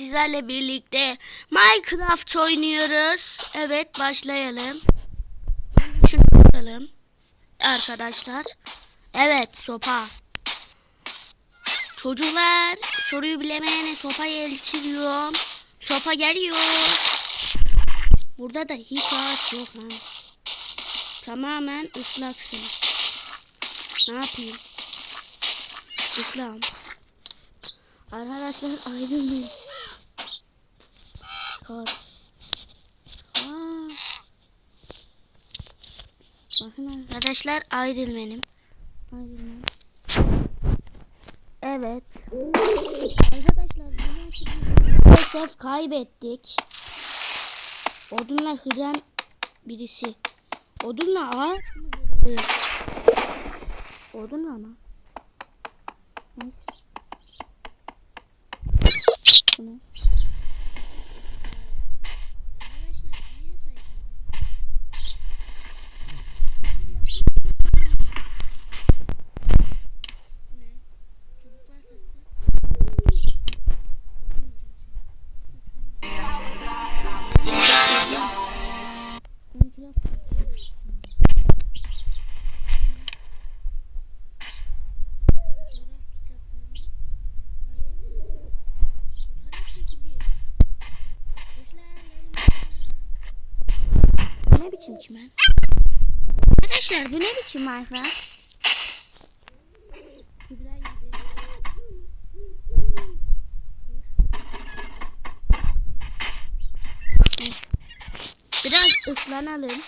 sizlerle birlikte Minecraft oynuyoruz. Evet başlayalım. Şunu alalım. Arkadaşlar. Evet sopa. Çocuklar soruyu bilemeyene sopa getiriyorum. Sopa geliyor. Burada da hiç ağaç yok lan. Tamamen ıslaksın. Ne yapayım? İslam. Arkadaşlar ayrılmayın. Bakın arkadaşlar ayrıl benim. Ayrılmayın. Evet. Arkadaşlar maalesef kaybettik. Odunla hıran birisi. Odunla ağaç. Odunla mı? Ne? Biçim çimen? Arkadaşlar bu ne biçim gibi. Biraz ıslanalım.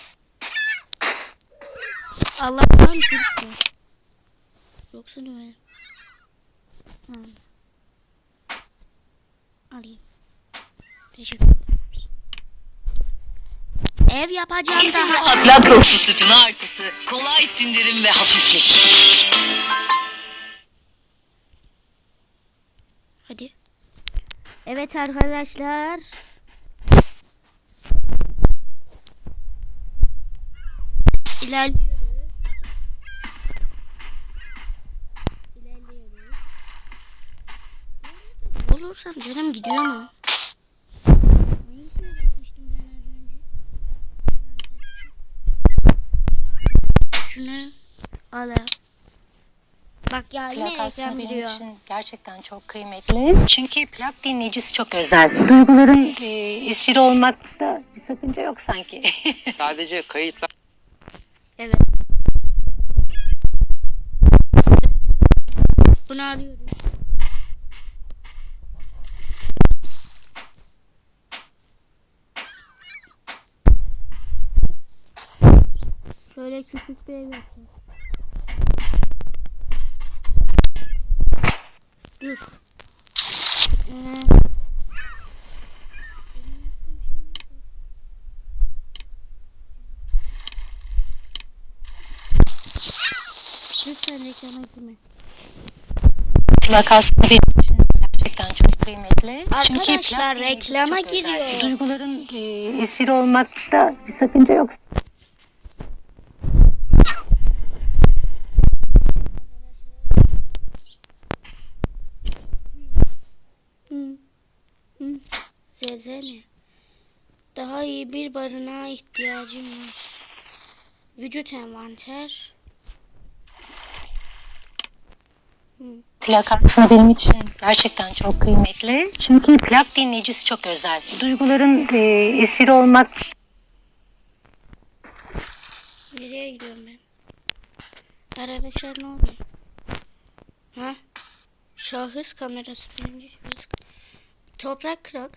Allah'tan Türkçe. Yoksa ne? Ha. Alayım. Teşekkür ederim. Ev yapacağım Kesinlikle daha. Laktozsuz sütün artısı. Kolay sindirim ve hafiflik. Hadi. Evet arkadaşlar. İlerliyoruz. İlerliyoruz. Olursam canım gidiyor mu? Hangisine basmıştım ben az önce? Şunu alayım. Bak ya yine Plak aslında ekran benim için gerçekten çok kıymetli. Çünkü plak dinleyicisi çok özel. Duyguların e, esiri olmakta bir sakınca yok sanki. Sadece kayıtlar Evet. Bunu alıyorum. Şöyle küçük bir ev yapacağım. Dur. Lütfen reklama girme. plak aslında benim için gerçekten çok kıymetli. Çünkü Arkadaşlar, dinleyicisi reklama giriyor. Duyguların e, esiri olmakta bir sakınca yok. Zezene. Daha iyi bir barınağa ihtiyacım var. Vücut envanter. Plak aslında benim için gerçekten çok kıymetli. Çünkü plak dinleyicisi çok özel. Duyguların e, esiri olmak Nereye gidiyorum ben? Arkadaşlar ne oluyor? Ha? Şahıs kamerası. Birinci şahıs. Toprak kırak.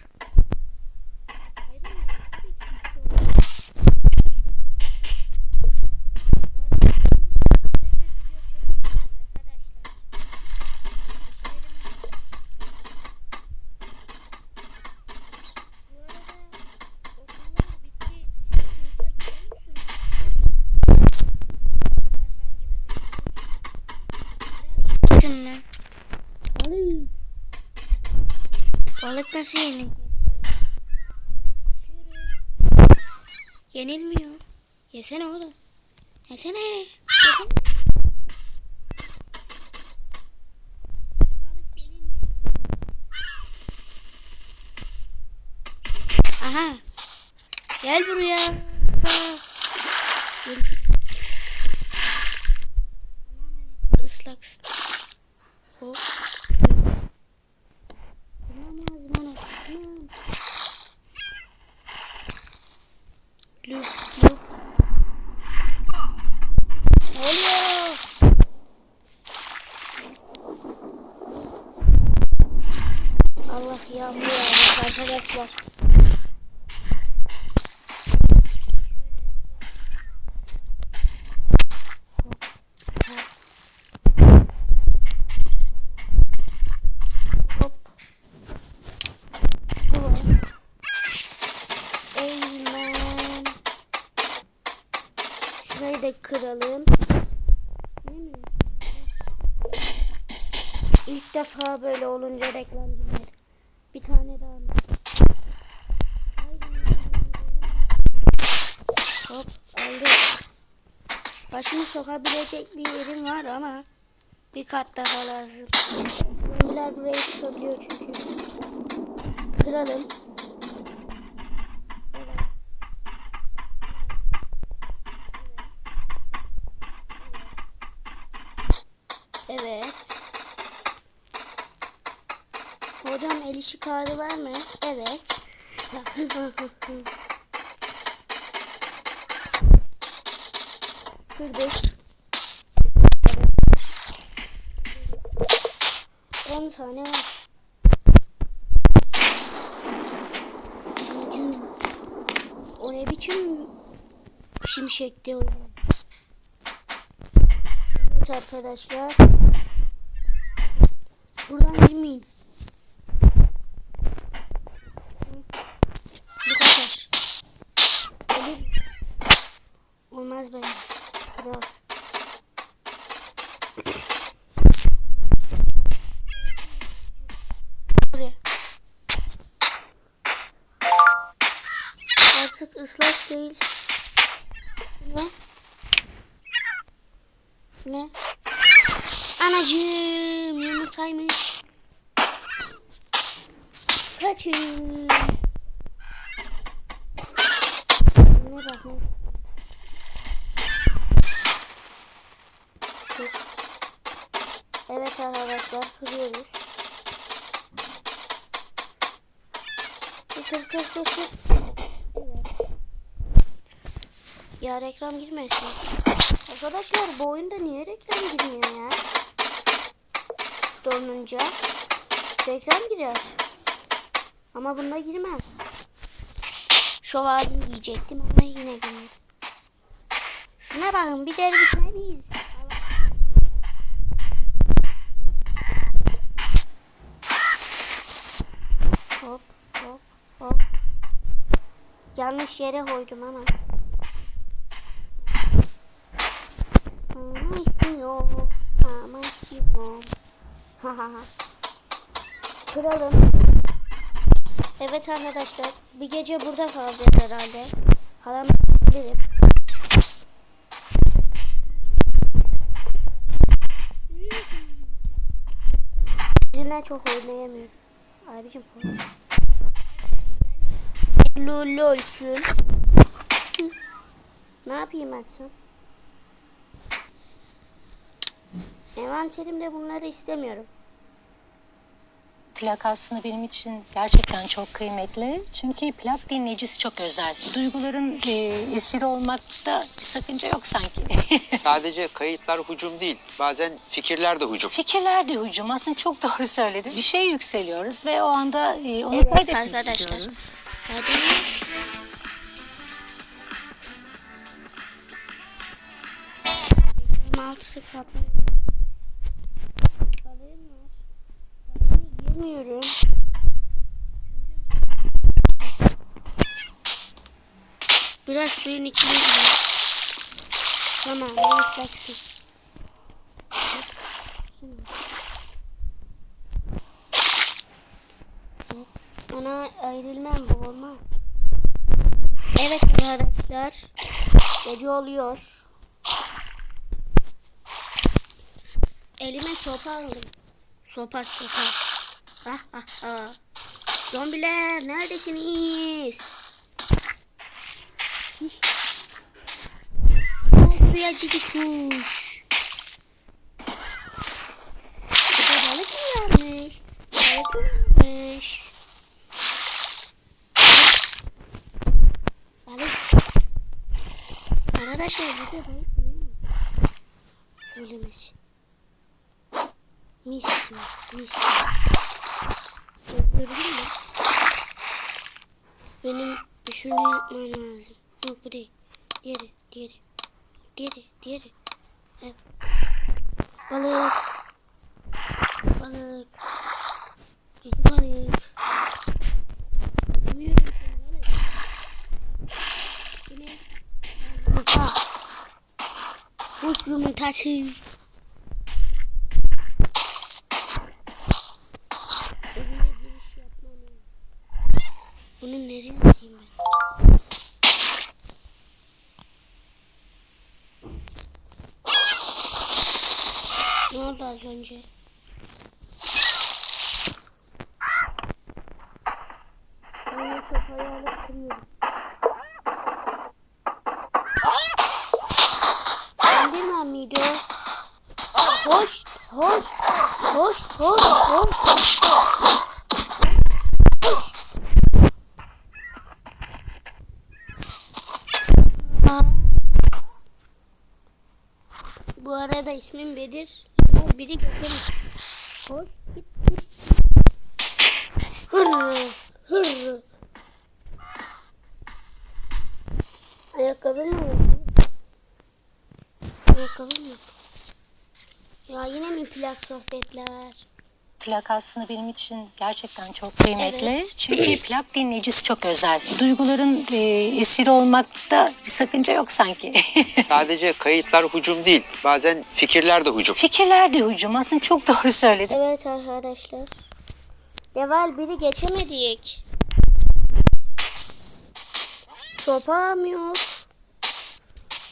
Gittim mi? Balık. Balık nasıl yenir? Yenilmiyor. Yesene oğlum. Yesene. Yesene. Aha. Gel buraya. Gel. Islaksın. Hop. Tamam lazım ona. Tamam. Lup lup. Ne oluyor? Allah yağmur yağmış arkadaşlar. Şurayı da kıralım. İlk defa böyle olunca reklam dinledim. Bir tane daha mı? Hop aldım. Başımı sokabilecek bir yerim var ama bir kat daha lazım. Zombiler buraya çıkabiliyor çünkü. Kıralım. Evet. Hocam el işi kağıdı var mı? Evet. Kırdık. 10 tane var. O ne biçim şimşekti öyle. Evet arkadaşlar. Buradan girmeyin. Bu kadar. Öyle olmaz bence. Bırak. Buraya. Artık ıslak değil. Ne? Ne? Anacığım yumurtaymış. Kaçın. Ne bak ne? Kır. Evet arkadaşlar kırıyoruz. Kır kır kır kır. Ya reklam girmesin. Arkadaşlar bu oyunda niye reklam girmiyor ya? Donunca reklam girer. Ama bunda girmez. Şövalye diyecektim ama yine girmedi. Şuna bakın bir deri bitmeliyiz. Hop hop hop. Yanlış yere koydum. Ama Ha ha ha. Kıralım. Evet arkadaşlar. Bir gece burada kalacağız herhalde. Halam bilirim. Sizinle çok oynayamıyorum. Abicim Lol olsun. Ne yapayım Asım? Envanterimde bunları istemiyorum. Plak aslında benim için gerçekten çok kıymetli. Çünkü plak dinleyicisi çok özel. Duyguların e, esiri olmakta bir sakınca yok sanki. Sadece kayıtlar hücum değil. Bazen fikirler de hücum. Fikirler de hücum. Aslında çok doğru söyledin. Bir şey yükseliyoruz ve o anda e, onu Evet kaydetmek arkadaşlar. istiyoruz. Hadi. Kapı. Balığım var. Yemiyorum. Biraz suyun içine girelim. Tamam, ben ıslaksın. Ana ayrılmam bu olmaz. Evet arkadaşlar. Gece oluyor. Elime sopa aldım. Sopa sopa. Ha ha ha. Zombiler neredesiniz? Buraya cici kuş. Burada balık mı varmış? Balık mı varmış? Balık. Arkadaşlar burada balık ne? Söylemesi. Mis diyor. Mis diyor. Gördün mü? Benim şunu yapmam lazım. Yok bu değil. Diğeri, diğeri. Diğeri, diğeri. Evet. Balık. Balık. Cici balık. Bilmiyorum balık. Bu ne? Kuş yumurtası. Evime giriş yapmam lazım. Bunu nereye atayım ben? Ne oldu az önce? Ben o sopayı alıp kırıyorum. Enderman miydi o? Hoş, hoş, hoş, hoş, hoş. Hoş. Bu arada ismim Bedir. Ama biri geçelim. Hoş. Git, git. Hırrı. Hırrı. Ayakkabı mı yok? Ayakkabı yok? Ya yine mi plak sohbetler? Plak aslında benim için gerçekten çok kıymetli. Evet. Çünkü plak dinleyicisi çok özel. Duyguların e, esiri olmakta bir sakınca yok sanki. Sadece kayıtlar hücum değil. Bazen fikirler de hücum. Fikirler de hücum. Aslında çok doğru söyledin. Evet arkadaşlar. Deval biri geçemedik. Sopam yok.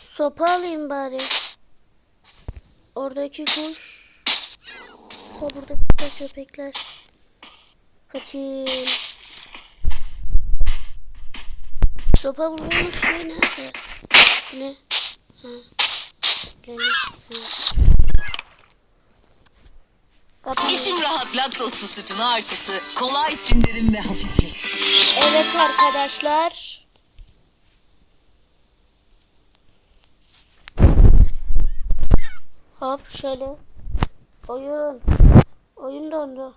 Sopa alayım bari. Oradaki kuş. Sa buradaki köpekler. Kaçın. Sopa bulmamız şey nerede? Ne? Ha. Ne? Ha. İçim rahat laktozsuz sütün artısı, kolay sindirim ve hafiflik. Evet arkadaşlar. Hop şöyle. Oyun. Oyun dondu.